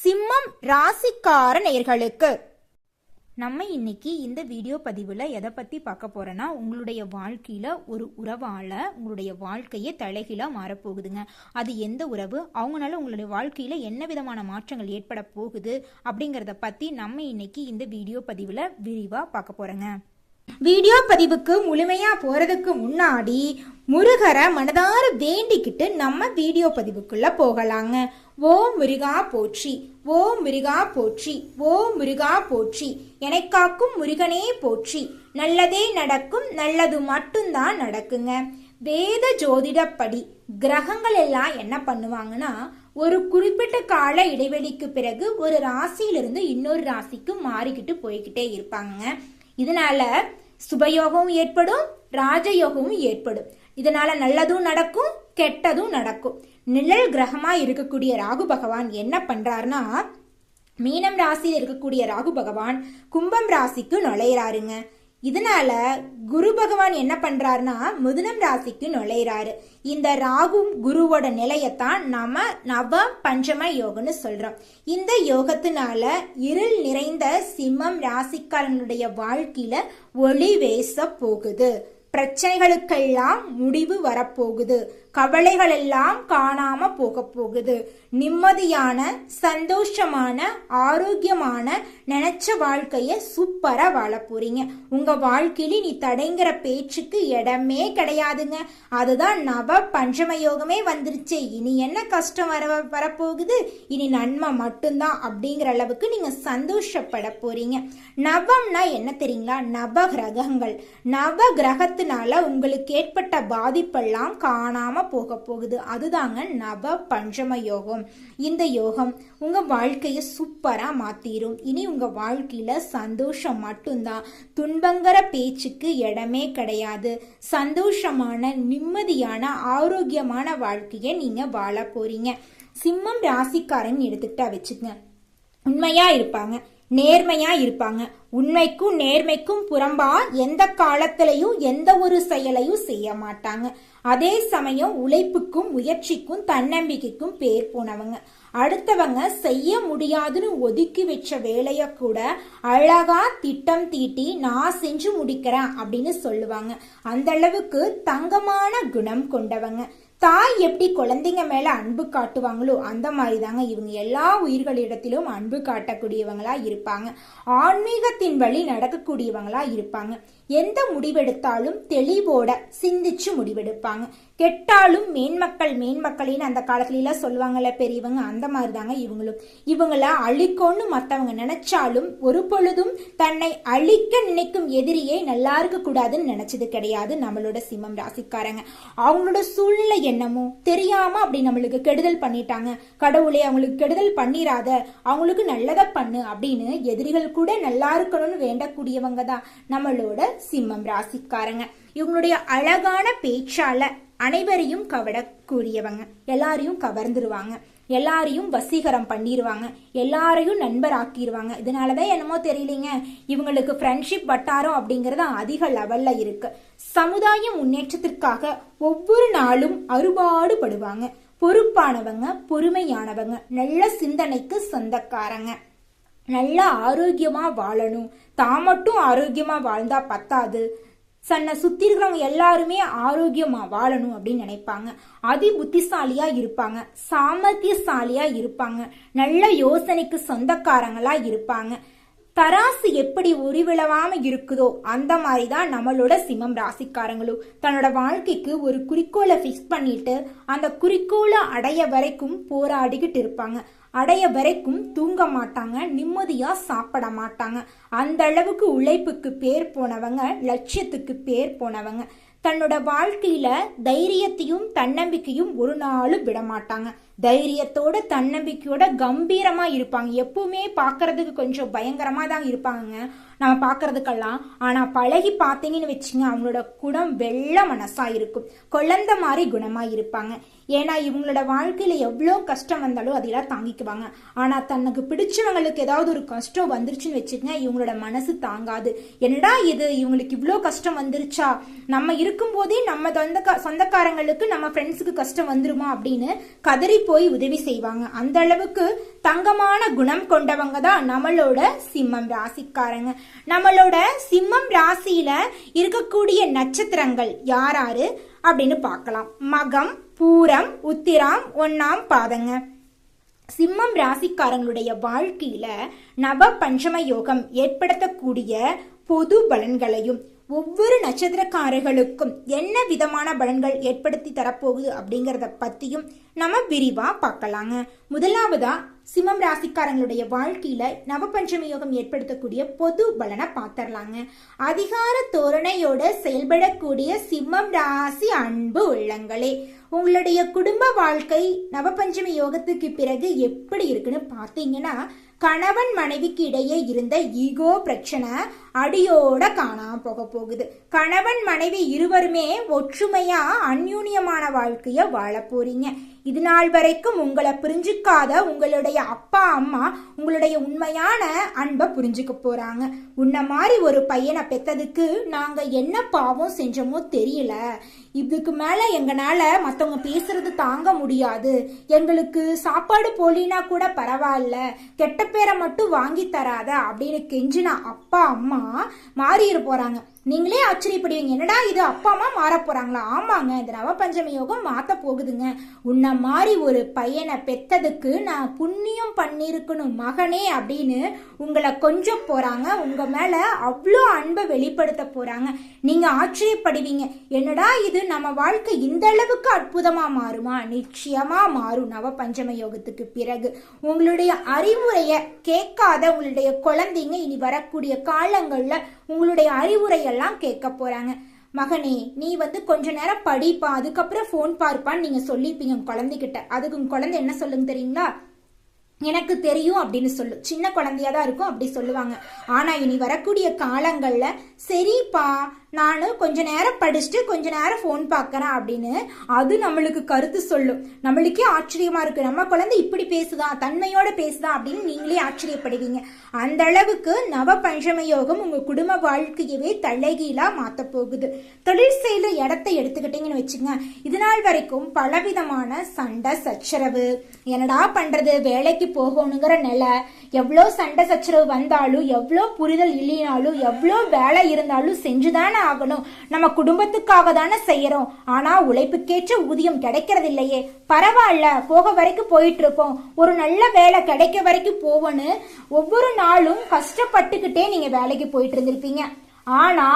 சிம்மம் ராசிக்கார நேர்களுக்கு நம்ம இன்னைக்கு இந்த வீடியோ பதிவில் எதை பற்றி பார்க்க போகிறோன்னா உங்களுடைய வாழ்க்கையில் ஒரு உறவால் உங்களுடைய வாழ்க்கையே தலைகீழாக மாறப்போகுதுங்க. அது எந்த உறவு? அவங்களால உங்களுடைய வாழ்க்கையில் என்ன விதமான மாற்றங்கள் ஏற்பட போகுது? அப்படிங்கிறத பற்றி நம்ம இன்னைக்கு இந்த வீடியோ பதிவில் விரிவாக பார்க்க போகிறோங்க வீடியோ பதிவுக்கு முழுமையாக போகிறதுக்கு முன்னாடி முருகரை மனதார வேண்டிக்கிட்டு நம்ம வீடியோ பதிவுக்குள்ளே போகலாங்க. ஓ முருகா போற்றி ஓ முருகா போற்றி ஓ முருகா போற்றி எனக்காக்கும் முருகனே போற்றி. நல்லதே நடக்கும் நல்லது மட்டும்தான் நடக்குங்க. வேத ஜோதிடப்படி கிரகங்கள் எல்லாம் என்ன பண்ணுவாங்கன்னா ஒரு குறிப்பிட்ட கால இடைவெளிக்கு பிறகு ஒரு ராசியிலிருந்து இன்னொரு ராசிக்கு மாறிக்கிட்டு போய்கிட்டே இருப்பாங்க. இதனால சுபயோகமும் ஏற்படும் ராஜயோகமும் ஏற்படும். இதனால நல்லதும் நடக்கும் கெட்டதும் நடக்கும். நிழல் கிரகமா இருக்கக்கூடிய ராகு பகவான் என்ன பண்றாருன்னா மீனம் ராசியில் இருக்கக்கூடிய ராகு பகவான் கும்பம் ராசிக்கு நுழையிறாருங்க. இதனால குரு பகவான் என்ன பண்றாருன்னா மிதுனம் ராசிக்கு நுழையிறாரு. இந்த ராகும் குருவோட நிலையத்தான் நாம நவ பஞ்சம யோகம்னு சொல்றோம். இந்த யோகத்தினால இருள் நிறைந்த சிம்மம் ராசிக்காரனுடைய வாழ்க்கையில ஒளி வேச போகுது. பிரச்சனைகளுக்கெல்லாம் முடிவு வரப்போகுது. கவலைகள் எல்லாம் காணாம போக போகுது நிம்மதியான சந்தோஷமான ஆரோக்கியமான நினைச்ச வாழ்க்கைய சூப்பரா வாழ போறீங்க. உங்க வாழ்க்கையில நீ தடைங்கிற பேச்சுக்கு இடமே கிடையாதுங்க. அதுதான் நவ பஞ்சம யோகமே வந்துருச்சு. இனி என்ன கஷ்டம் வர வரப்போகுது? இனி நன்மை மட்டும்தான் அப்படிங்கிற அளவுக்கு நீங்க சந்தோஷப்பட போறீங்க. நவம்னா என்ன தெரியுங்களா? நவ கிரகங்கள். நவ கிரகத்தினால உங்களுக்கு ஏற்பட்ட பாதிப்பெல்லாம் காணாம போக போகுது. அதுதாங்க நவ பஞ்சம யோகம். இந்த யோகம் உங்க வாழ்க்கையை சூப்பரா மாத்திரும். இனி உங்க வாழ்க்கையில சந்தோஷம் மட்டும்தான். துன்பங்கிற பேச்சுக்கு இடமே கிடையாது. சந்தோஷமான நிம்மதியான ஆரோக்கியமான வாழ்க்கையை நீங்க வாழ போறீங்க. சிம்மம் ராசிக்காரன் எடுத்துக்கிட்டா வச்சுக்கங்க. உண்மையா இருப்பாங்க. நேர்மையா இருப்பாங்க. உண்மைக்கும் நேர்மைக்கும் புறம்பா எந்த காலத்திலையும் எந்த ஒரு செயலையும் செய்ய மாட்டாங்க. அதே சமயம் உழைப்புக்கும் முயற்சிக்கும் தன்னம்பிக்கைக்கும் பேர் போனவங்க. அடுத்தவங்க செய்ய முடியாதுன்னு ஒதுக்கி வச்ச வேலைய கூட அழகா திட்டம் தீட்டி நான் செஞ்சு முடிக்கிறேன் அப்படின்னு சொல்லுவாங்க. அந்த அளவுக்கு தங்கமான குணம் கொண்டவங்க. தாய் எப்படி குழந்தைங்க மேல அன்பு காட்டுவாங்களோ அந்த மாதிரி தாங்க இவங்க எல்லா உயிர்களிடத்திலும் அன்பு காட்டக்கூடியவங்களா இருப்பாங்க. ஆன்மீகத்தின் வழி நடக்கக்கூடியவங்களா இருப்பாங்க. எந்த முடிவெடுத்தாலும் தெளிவோட சிந்திச்சு முடிவெடுப்பாங்க. கெட்டாலும் மேன்மக்கள் மேன்மக்களின்னு அந்த காலத்துல எல்லாம் சொல்லுவாங்கல்ல பெரியவங்க அந்த மாதிரி தாங்க இவங்களும். இவங்கள அழிக்கோன்னு மத்தவங்க நினைச்சாலும் ஒரு பொழுதும் தன்னை அழிக்க நினைக்கும் எதிரியை நல்லா இருக்க கூடாதுன்னு நினைச்சது கிடையாது நம்மளோட சிம்மம் ராசிக்காரங்க. அவங்களோட சூழ்நிலை என்னமோ? தெரியாம அப்படி நம்மளுக்கு கெடுதல் பண்ணிட்டாங்க. கடவுளே அவங்களுக்கு கெடுதல் பண்ணிராத. அவங்களுக்கு நல்லதை பண்ணு அப்படின்னு எதிரிகள் கூட நல்லா இருக்கணும்னு வேண்டக்கூடியவங்க தான் நம்மளோட சிம்மம் ராசிக்காரங்க. இவங்களுடைய அழகான பேச்சால அனைவரையும் கவடக்கூடியவங்க எல்லாரையும் கவர்ந்துருவாங்க. எல்லாரையும் வசீகரம் பண்ணிடுவாங்க எல்லாரையும் இதனால தான் என்னமோ தெரியலீங்க. இவங்களுக்கு ஃப்ரெண்ட்ஷிப் வட்டாரம் அப்படிங்கிறது அதிக லெவலில் இருக்குது சமுதாய முன்னேற்றத்திற்காக ஒவ்வொரு நாளும் அறுபாடுபடுவாங்க. பொறுப்பானவங்க பொறுமையானவங்க நல்ல சிந்தனைக்கு சொந்தக்காரங்க. நல்லா ஆரோக்கியமாக வாழணும். தான் மட்டும் ஆரோக்கியமாக வாழ்ந்தா பத்தாது. தன்னை சுற்றி இருக்கிறவங்க எல்லாருமே ஆரோக்கியமாக வாழணும் அப்படின்னு நினைப்பாங்க. அதி புத்திசாலியாக இருப்பாங்க. சாமர்த்தியசாலியாக இருப்பாங்க. நல்ல யோசனைக்கு சொந்தக்காரங்களாக இருப்பாங்க. தராசு எப்படி உருவிழவாம இருக்குதோ அந்த மாதிரி தான் நம்மளோட சிம்மம் ராசிக்காரங்களும். தன்னோட வாழ்க்கைக்கு ஒரு குறிக்கோளை ஃபிக்ஸ் பண்ணிட்டு அந்த குறிக்கோளை அடைய வரைக்கும் போராடிக்கிட்டு இருப்பாங்க. அடைய வரைக்கும் தூங்க மாட்டாங்க நிம்மதியா சாப்பிட மாட்டாங்க. அந்த அளவுக்கு உழைப்புக்கு பேர் போனவங்க லட்சியத்துக்கு பேர் போனவங்க. தன்னோட வாழ்க்கையில தைரியத்தையும் தன்னம்பிக்கையும் ஒரு நாளும் விட மாட்டாங்க தைரியத்தோட தன்னம்பிக்கையோட கம்பீரமா இருப்பாங்க. எப்பவுமே பார்க்கறதுக்கு கொஞ்சம் பயங்கரமா தான் இருப்பாங்க நம்ம பார்க்கறதுக்கெல்லாம் ஆனால் பழகி பார்த்தீங்கன்னு வச்சுங்க அவங்களோட குணம் வெள்ள மனசாக இருக்கும். குழந்த மாதிரி குணமாக இருப்பாங்க. ஏன்னா இவங்களோட வாழ்க்கையில் எவ்வளோ கஷ்டம் வந்தாலும் அதெல்லாம் தாங்கிக்குவாங்க. ஆனால் தனக்கு பிடிச்சவங்களுக்கு ஏதாவது ஒரு கஷ்டம் வந்துருச்சுன்னு வச்சுக்கங்க இவங்களோட மனசு தாங்காது. என்னடா இது இவங்களுக்கு இவ்வளோ கஷ்டம் வந்துருச்சா? நம்ம இருக்கும்போதே நம்ம சொந்த சொந்தக்காரங்களுக்கு நம்ம ஃப்ரெண்ட்ஸுக்கு கஷ்டம் வந்துருமா அப்படின்னு கதறி போய் உதவி செய்வாங்க. அந்த அளவுக்கு தங்கமான குணம் கொண்டவங்க தான் நம்மளோட சிம்மம் ராசிக்காரங்க. நம்மளோட சிம்மம் ராசியில இருக்கக்கூடிய நட்சத்திரங்கள் யாராரு அப்படின்னு பார்க்கலாம். மகம் பூரம் உத்திராம் ஒன்னாம் பாதங்க. சிம்மம் ராசிக்காரங்களுடைய வாழ்க்கையில நவ பஞ்சம யோகம் ஏற்படுத்தக்கூடிய பொது பலன்களையும் ஒவ்வொரு நட்சத்திரக்காரர்களுக்கும் என்ன விதமான பலன்கள் ஏற்படுத்தி தரப்போகுது அப்படிங்கறத பத்தியும் நம்ம விரிவா பார்க்கலாங்க. முதலாவதா சிம்மம் ராசிக்காரங்களுடைய வாழ்க்கையில நவபஞ்சமி யோகம் ஏற்படுத்தக்கூடிய பொது பலனை பார்த்துடலாங்க அதிகார தோரணையோட செயல்படக்கூடிய சிம்மம் ராசி அன்பு உள்ளங்களே உங்களுடைய குடும்ப வாழ்க்கை நவபஞ்சமி யோகத்துக்கு பிறகு எப்படி இருக்குன்னு பார்த்தீங்கன்னா கணவன் மனைவிக்கு இடையே இருந்த ஈகோ பிரச்சனை அடியோட காணாம போக போகுது. கணவன் மனைவி இருவருமே ஒற்றுமையா அந்யூன்யமான வாழ்க்கைய வாழ போறீங்க. இது நாள் வரைக்கும் உங்களை புரிஞ்சுக்காத உங்களுடைய அப்பா அம்மா உங்களுடைய உண்மையான அன்பை புரிஞ்சுக்க போறாங்க. உன்ன மாதிரி ஒரு பையனை பெத்ததுக்கு நாங்க என்ன பாவம் செஞ்சோமோ தெரியல. இதுக்கு மேல எங்களால மத்தவங்க பேசுறது தாங்க முடியாது. எங்களுக்கு சாப்பாடு போலினா கூட பரவாயில்ல. கெட்ட பேரை மட்டும் வாங்கி தராத அப்படின்னு கெஞ்சினா அப்பா அம்மா மாறிட போறாங்க. நீங்களே ஆச்சரியப்படுவீங்க. என்னடா இது அப்பா அம்மா மாற போறாங்களா? ஆமாங்க இந்த நவபஞ்சம யோகம் மாத்த போகுதுங்க. உன்னை மாதிரி ஒரு பையனை பெத்ததுக்கு நான் புண்ணியம் பண்ணிருக்கணும் மகனே அப்படின்னு உங்களை கொஞ்சம் போறாங்க. உங்க மேல அவ்வளோ அன்பை வெளிப்படுத்த போறாங்க. நீங்க ஆச்சரியப்படுவீங்க. என்னடா இது நம்ம வாழ்க்கை இந்த அளவுக்கு அற்புதமா மாறுமா? நிச்சயமா மாறும் நவ பஞ்சம யோகத்துக்கு பிறகு. உங்களுடைய அறிவுரைய கேட்காத உங்களுடைய குழந்தைங்க இனி வரக்கூடிய காலங்கள்ல உங்களுடைய அறிவுரையெல்லாம் கேட்க போறாங்க. மகனே நீ வந்து கொஞ்ச நேரம் படிப்பா அதுக்கப்புறம் ஃபோன் பார்ப்பான்னு நீங்க சொல்லிப்பீங்க உங்க குழந்தைகிட்ட. அதுக்கு உங்க குழந்தை என்ன சொல்லுங்க தெரியுங்களா? எனக்கு தெரியும் அப்படின்னு சொல்லு. சின்ன குழந்தையா தான் இருக்கும் அப்படி சொல்லுவாங்க. ஆனா இனி வரக்கூடிய காலங்கள்ல சரிப்பா நான் கொஞ்ச நேரம் படிச்சுட்டு கொஞ்ச நேரம் ஃபோன் பார்க்குறேன் அப்படின்னு அது நம்மளுக்கு கருத்து சொல்லும். நம்மளுக்கே ஆச்சரியமாக இருக்குது நம்ம குழந்தை இப்படி பேசுதா? தன்மையோட பேசுதா? அப்படின்னு நீங்களே ஆச்சரியப்படுவீங்க. அந்த அளவுக்கு நவ பஞ்சம யோகம் உங்கள் குடும்ப வாழ்க்கையவே தலைகீழாக மாற்ற போகுது. தொழில் செய்த இடத்தை எடுத்துக்கிட்டீங்கன்னு வச்சுங்க இது நாள் வரைக்கும் பலவிதமான சண்டை சச்சரவு. என்னடா பண்ணுறது வேலைக்கு போகணுங்கிற நிலை. எவ்வளோ சண்டை சச்சரவு வந்தாலும் எவ்வளோ புரிதல் இல்லைனாலும் எவ்வளோ வேலை இருந்தாலும் செஞ்சுதானே ஆகணும். நம்ம குடும்பத்துக்காக தானே செய்யறோம். ஆனா உழைப்புக்கேற்ற ஊதியம் கிடைக்கிறது இல்லையே பரவாயில்ல போக வரைக்கும் போயிட்டு இருப்போம் ஒரு நல்ல வேலை கிடைக்க வரைக்கும் போவோன்னு ஒவ்வொரு நாளும் கஷ்டப்பட்டுக்கிட்டே நீங்க வேலைக்கு போயிட்டு இருந்திருப்பீங்க ஆனா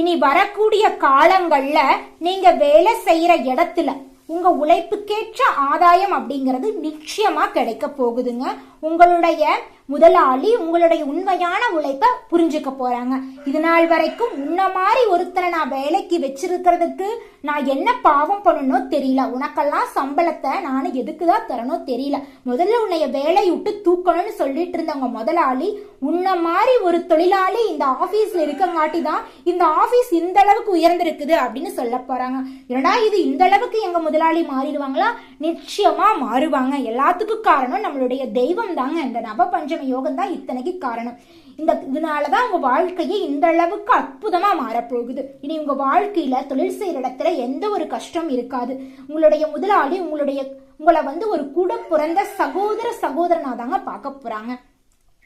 இனி வரக்கூடிய காலங்கள்ல நீங்க வேலை செய்யற இடத்துல உங்க உழைப்புக்கேற்ற ஆதாயம் அப்படிங்கிறது நிச்சயமா கிடைக்க போகுதுங்க. உங்களுடைய முதலாளி உங்களுடைய உண்மையான உழைப்பை புரிஞ்சுக்க போறாங்க. இது நாள் வரைக்கும் உன்ன மாதிரி ஒருத்தரை நான் வேலைக்கு வச்சிருக்கிறதுக்கு நான் என்ன பாவம் பண்ணணும் தெரியல. உனக்கெல்லாம் சம்பளத்தை நான் எதுக்கு தான் தரணும் தெரியல. முதல்ல உன்னைய வேலையை விட்டு தூக்கணும்னு சொல்லிட்டு இருந்தவங்க முதலாளி உன்ன மாதிரி ஒரு தொழிலாளி இந்த ஆபீஸ்ல இருக்கங்காட்டி தான் இந்த ஆபீஸ் இந்த அளவுக்கு உயர்ந்திருக்குது அப்படின்னு சொல்ல போறாங்க. ஏன்னா இது இந்த அளவுக்கு எங்க முதலாளி மாறிடுவாங்களா? நிச்சயமா மாறுவாங்க. எல்லாத்துக்கும் காரணம் நம்மளுடைய தெய்வம் தாங்க. இந்த நவபஞ்சம யோகம் தான் இத்தனைக்கு காரணம். இந்த இதனால தான் உங்கள் வாழ்க்கையே இந்த அளவுக்கு அற்புதமாக மாறப்போகுது. இனி உங்கள் வாழ்க்கையில் தொழில் செய்கிற இடத்துல எந்த ஒரு கஷ்டம் இருக்காது. உங்களுடைய முதலாளி உங்களுடைய உங்களை வந்து ஒரு கூட பிறந்த சகோதர சகோதரனாக தாங்க பார்க்க போகிறாங்க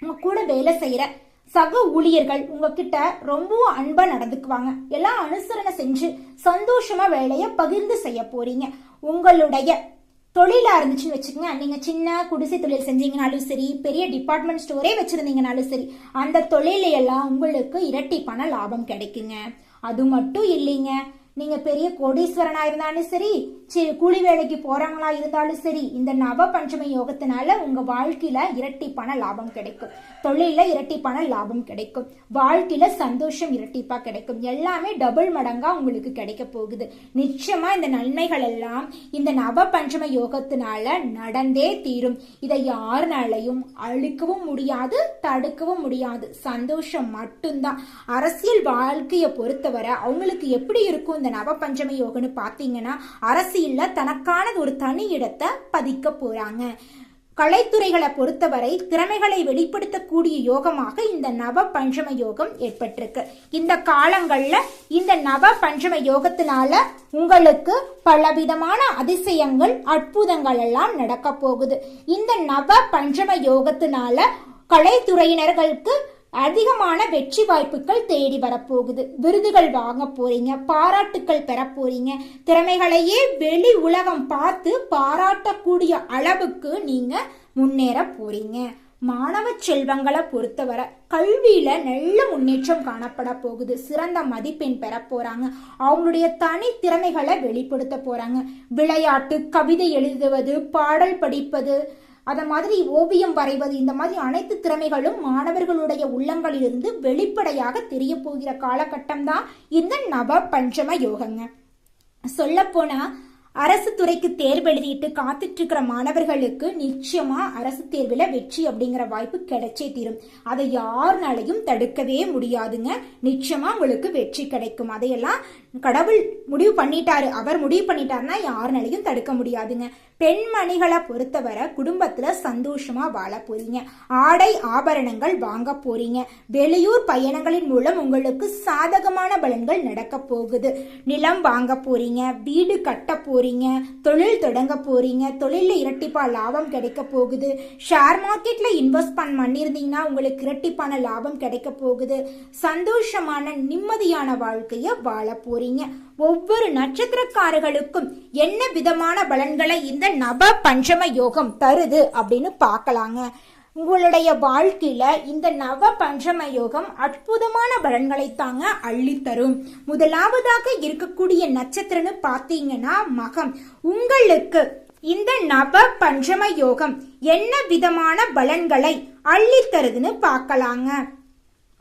உங்கள் கூட வேலை செய்கிற சக ஊழியர்கள் உங்ககிட்ட ரொம்பவும் அன்பா நடந்துக்குவாங்க. எல்லாம் அனுசரணை செஞ்சு சந்தோஷமா வேலையை பகிர்ந்து செய்ய போறீங்க. உங்களுடைய தொழிலா இருந்துச்சுன்னு வச்சுக்கோங்க. நீங்க சின்ன குடிசை தொழில் செஞ்சீங்கனாலும் சரி பெரிய டிபார்ட்மெண்ட் ஸ்டோரே வச்சிருந்தீங்கனாலும் சரி அந்த தொழிலையெல்லாம் உங்களுக்கு இரட்டிப்பான லாபம் கிடைக்குங்க. அது மட்டும் இல்லைங்க. நீங்க பெரிய கோடீஸ்வரனா இருந்தாலும் சரி கூலி வேலைக்கு போறவங்களா இருந்தாலும் சரி இந்த நவ பஞ்சமி யோகத்தினால உங்க வாழ்க்கையில இரட்டிப்பான லாபம் கிடைக்கும். தொழில இரட்டிப்பான லாபம் கிடைக்கும். வாழ்க்கையில சந்தோஷம் இரட்டிப்பா கிடைக்கும். எல்லாமே டபுள் மடங்கா உங்களுக்கு கிடைக்க போகுது. நிச்சயமா இந்த நன்மைகள் எல்லாம் இந்த நவ பஞ்சம யோகத்தினால நடந்தே தீரும். இதை யாருனாலையும் அழிக்கவும் முடியாது தடுக்கவும் முடியாது. சந்தோஷம் மட்டும்தான். அரசியல் வாழ்க்கையை பொறுத்தவரை அவங்களுக்கு எப்படி இருக்கும் இந்த நவ பஞ்சமி யோகம்னு பார்த்தீங்கன்னா அரசியல்ல தனக்கான ஒரு தனி இடத்தை பதிக்க போறாங்க. கலைத்துறைகளை பொறுத்தவரை திறமைகளை வெளிப்படுத்தக்கூடிய யோகமாக இந்த நவ பஞ்சம யோகம் ஏற்பட்டிருக்கு. இந்த காலங்களில் இந்த நவ பஞ்சம யோகத்தினால உங்களுக்கு பலவிதமான அதிசயங்கள் அற்புதங்கள் எல்லாம் நடக்க போகுது. இந்த நவ பஞ்சம யோகத்தினால கலைத்துறையினர்களுக்கு அதிகமான வெற்றி வாய்ப்புகள் தேடி வரப்போகுது. விருதுகள் வாங்க போறீங்க பாராட்டுக்கள் பெற போறீங்க. திறமைகளையே வெளி உலகம் பார்த்து பாராட்டக்கூடிய அளவுக்கு நீங்க முன்னேற போறீங்க. மாணவ செல்வங்களை பொறுத்தவரை கல்வியில நல்ல முன்னேற்றம் காணப்பட போகுது. சிறந்த மதிப்பெண் பெற போறாங்க. அவங்களுடைய தனி திறமைகளை வெளிப்படுத்த போறாங்க. விளையாட்டு கவிதை எழுதுவது பாடல் படிப்பது அதை மாதிரி ஓவியம் வரைவது இந்த மாதிரி அனைத்து திறமைகளும் மாணவர்களுடைய உள்ளங்களிலிருந்து வெளிப்படையாக தெரிய போகிற காலகட்டம் தான் இந்த நவ பஞ்சம யோகங்க. சொல்லப்போனா அரசு துறைக்கு தேர்வு எழுதிட்டு காத்துட்டு இருக்கிற மாணவர்களுக்கு நிச்சயமா அரசு தேர்வில் வெற்றி அப்படிங்கிற வாய்ப்பு கிடைச்சே தீரும். அதை யாருனாலையும் தடுக்கவே முடியாதுங்க. நிச்சயமா உங்களுக்கு வெற்றி கிடைக்கும். அதையெல்லாம் கடவுள் முடிவு பண்ணிட்டாரு. அவர் முடிவு பண்ணிட்டாருன்னா யாருனாலையும் தடுக்க முடியாதுங்க. பெண்மணிகளை பொறுத்தவரை குடும்பத்துல சந்தோஷமா வாழ போறீங்க. ஆடை ஆபரணங்கள் வாங்க போறீங்க. வெளியூர் பயணங்களின் மூலம் உங்களுக்கு சாதகமான பலன்கள் நடக்க போகுது. நிலம் வாங்க போறீங்க வீடு கட்ட போறீங்க தொழில் தொடங்க போறீங்க தொழில இரட்டிப்பா லாபம் கிடைக்க போகுது. ஷேர் மார்க்கெட்ல இன்வெஸ்ட் பண்ணியிருந்தீங்கன்னா உங்களுக்கு இரட்டிப்பான லாபம் கிடைக்க போகுது. சந்தோஷமான நிம்மதியான வாழ்க்கைய வாழ போறீங்க. ஒவ்வொரு நட்சத்திரக்காரர்களுக்கும் என்ன விதமான பலன்களை இந்த நவ பஞ்சம யோகம் தருது அப்படின்னு பார்க்கலாங்க. உங்களுடைய வாழ்க்கையில இந்த நவ பஞ்சம யோகம் அற்புதமான பலன்களை தாங்க அள்ளி தரும் முதலாவதாக இருக்கக்கூடிய நட்சத்திரம்னு பார்த்தீங்கன்னா மகம். உங்களுக்கு இந்த நவ பஞ்சம யோகம் என்ன விதமான பலன்களை அள்ளி தருதுன்னு பார்க்கலாங்க.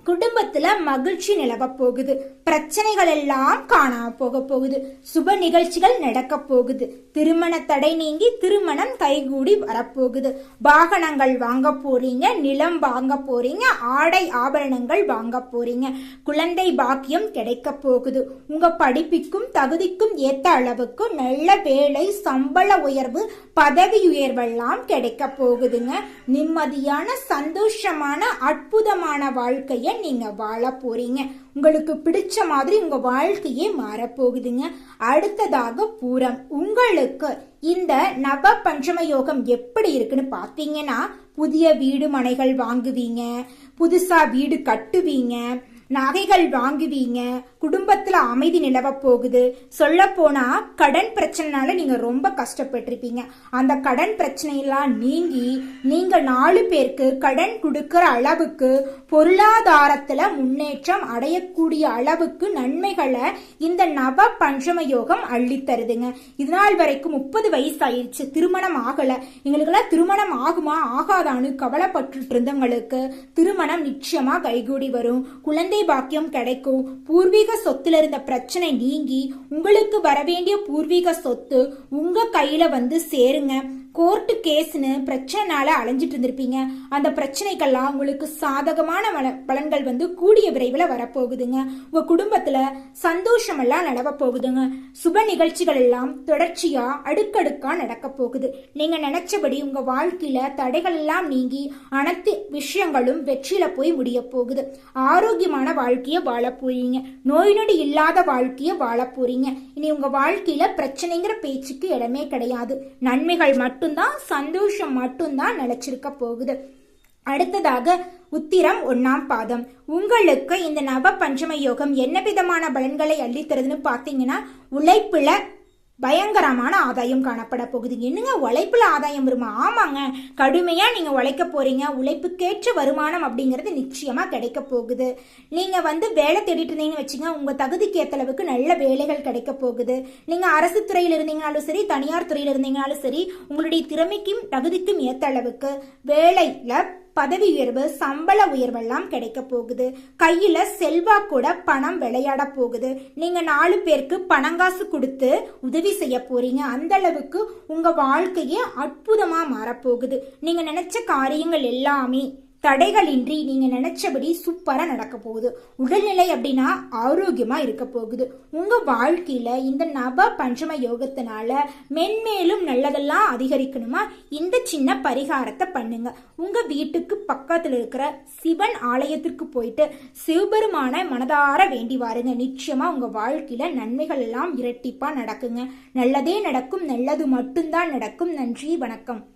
குடும்பத்துல மகிழ்ச்சி நிலவ போகுது. பிரச்சனைகள் எல்லாம் காணாம போக போகுது. சுப நிகழ்ச்சிகள் நடக்க போகுது. திருமண தடை நீங்கி திருமணம் கைகூடி வரப்போகுது வாகனங்கள் வாங்க போறீங்க நிலம் வாங்க போறீங்க ஆடை ஆபரணங்கள் வாங்க போறீங்க. குழந்தை பாக்கியம் கிடைக்க போகுது. உங்க படிப்புக்கும் தகுதிக்கும் ஏத்த அளவுக்கு நல்ல வேலை சம்பள உயர்வு பதவி உயர்வெல்லாம் கிடைக்க போகுதுங்க. நிம்மதியான சந்தோஷமான அற்புதமான வாழ்க்கைய நீங்க வாழ போறீங்க. உங்களுக்கு பிடிச்ச மாதிரி உங்க வாழ்க்கையே மாறப்போகுதுங்க. அடுத்ததாக பூரம். உங்களுக்கு இந்த நவ பஞ்சம யோகம் எப்படி இருக்குன்னு பார்த்தீங்கன்னா புதிய வீடு மனைகள் வாங்குவீங்க புதுசா வீடு கட்டுவீங்க நகைகள் வாங்குவீங்க குடும்பத்துல அமைதி நிலவ போகுது. சொல்ல போனா கடன் பிரச்சனைனால நீங்க ரொம்ப கஷ்டப்பட்டிருப்பீங்க. அந்த கடன் பிரச்சனையெல்லாம் நீங்கி நீங்க நாலு பேருக்கு கடன் கொடுக்கிற அளவுக்கு பொருளாதாரத்துல முன்னேற்றம் அடையக்கூடிய அளவுக்கு நன்மைகளை இந்த நவ பஞ்சம யோகம் அள்ளி தருதுங்க. இதனால் வரைக்கும் முப்பது வயசு ஆயிடுச்சு திருமணம் ஆகல. எங்களுக்கெல்லாம் திருமணம் ஆகுமா? ஆகாதான்னு கவலைப்பட்டு இருந்தவங்களுக்கு திருமணம் நிச்சயமா கைகூடி வரும். குழந்தை பாக்கியம் கிடைக்கும்? பூர்வீக சொத்துல இருந்த பிரச்சனை நீங்கி உங்களுக்கு வரவேண்டிய பூர்வீக சொத்து உங்க கையில வந்து சேருங்க. கோர்ட்டு கேஸ்னு பிரச்சனைனால அலைஞ்சிட்டு இருந்திருப்பீங்க. அந்த பிரச்சனைக்கெல்லாம் உங்களுக்கு சாதகமான வள- பலன்கள் வந்து கூடிய விரைவில் வரப்போகுதுங்க. உங்க குடும்பத்துல சந்தோஷமெல்லாம் நடக்க போகுதுங்க. சுப நிகழ்ச்சிகள் எல்லாம் தொடர்ச்சியா அடுக்கடுக்கா நடக்க போகுது. நீங்க நினைச்சபடி உங்க வாழ்க்கையில தடைகள் எல்லாம் நீங்கி அனைத்து விஷயங்களும் வெற்றியில போய் முடிய போகுது. ஆரோக்கியமான வாழ்க்கையை வாழ போறீங்க. நோய் நொடி இல்லாத வாழ்க்கையை வாழ போறீங்க. இனி உங்க வாழ்க்கையில பிரச்சனைங்கிற பேச்சுக்கு இடமே கிடையாது. நன்மைகள் மட்டும் மட்டும்தான் சந்தோஷம் மட்டும்தான் நிலச்சிருக்க போகுது. அடுத்ததாக உத்திரம் ஒன்னாம் பாதம். உங்களுக்கு இந்த நவ பஞ்சம யோகம் என்ன விதமான பலன்களை அள்ளித்தருதுன்னு பார்த்தீங்கன்னா உழைப்புல பயங்கரமான ஆதாயம் காணப்பட போகுது. என்னங்க உழைப்புல ஆதாயம் வருமா? ஆமாங்க. கடுமையா நீங்க உழைக்க போறீங்க. உழைப்புக்கேற்ற வருமானம் அப்படிங்கிறது நிச்சயமா கிடைக்க போகுது. நீங்க வந்து வேலை தேடிட்டு இருந்தீங்கன்னு வச்சுங்க உங்க தகுதிக்கு ஏற்ற அளவுக்கு நல்ல வேலைகள் கிடைக்க போகுது. நீங்க அரசு துறையில இருந்தீங்கனாலும் சரி தனியார் துறையில இருந்தீங்கனாலும் சரி உங்களுடைய திறமைக்கும் தகுதிக்கும் ஏற்ற அளவுக்கு வேலையில பதவி உயர்வு சம்பள உயர்வெல்லாம் கிடைக்க போகுது. கையில செல்வாக்கூட பணம் விளையாட போகுது. நீங்க நாலு பேருக்கு பணங்காசு கொடுத்து உதவி செய்ய போறீங்க. அந்த அளவுக்கு உங்க வாழ்க்கையே அற்புதமா மாறப்போகுது நீங்க நினைச்ச காரியங்கள் எல்லாமே தடைகளின்றி நீங்க நினைச்சபடி சூப்பரா நடக்க போகுது. உடல்நிலை அப்படின்னா ஆரோக்கியமா இருக்க போகுது. உங்க வாழ்க்கையில இந்த நவ பஞ்சம யோகத்தினால மென்மேலும் நல்லதெல்லாம் அதிகரிக்கணுமா? இந்த சின்ன பரிகாரத்தை பண்ணுங்க. உங்க வீட்டுக்கு பக்கத்துல இருக்கிற சிவன் ஆலயத்திற்கு போயிட்டு சிவபெருமான மனதார வேண்டி வாருங்க. நிச்சயமா உங்க வாழ்க்கையில நன்மைகள் எல்லாம் இரட்டிப்பா நடக்குங்க. நல்லதே நடக்கும் நல்லது மட்டும்தான் நடக்கும். நன்றி வணக்கம்.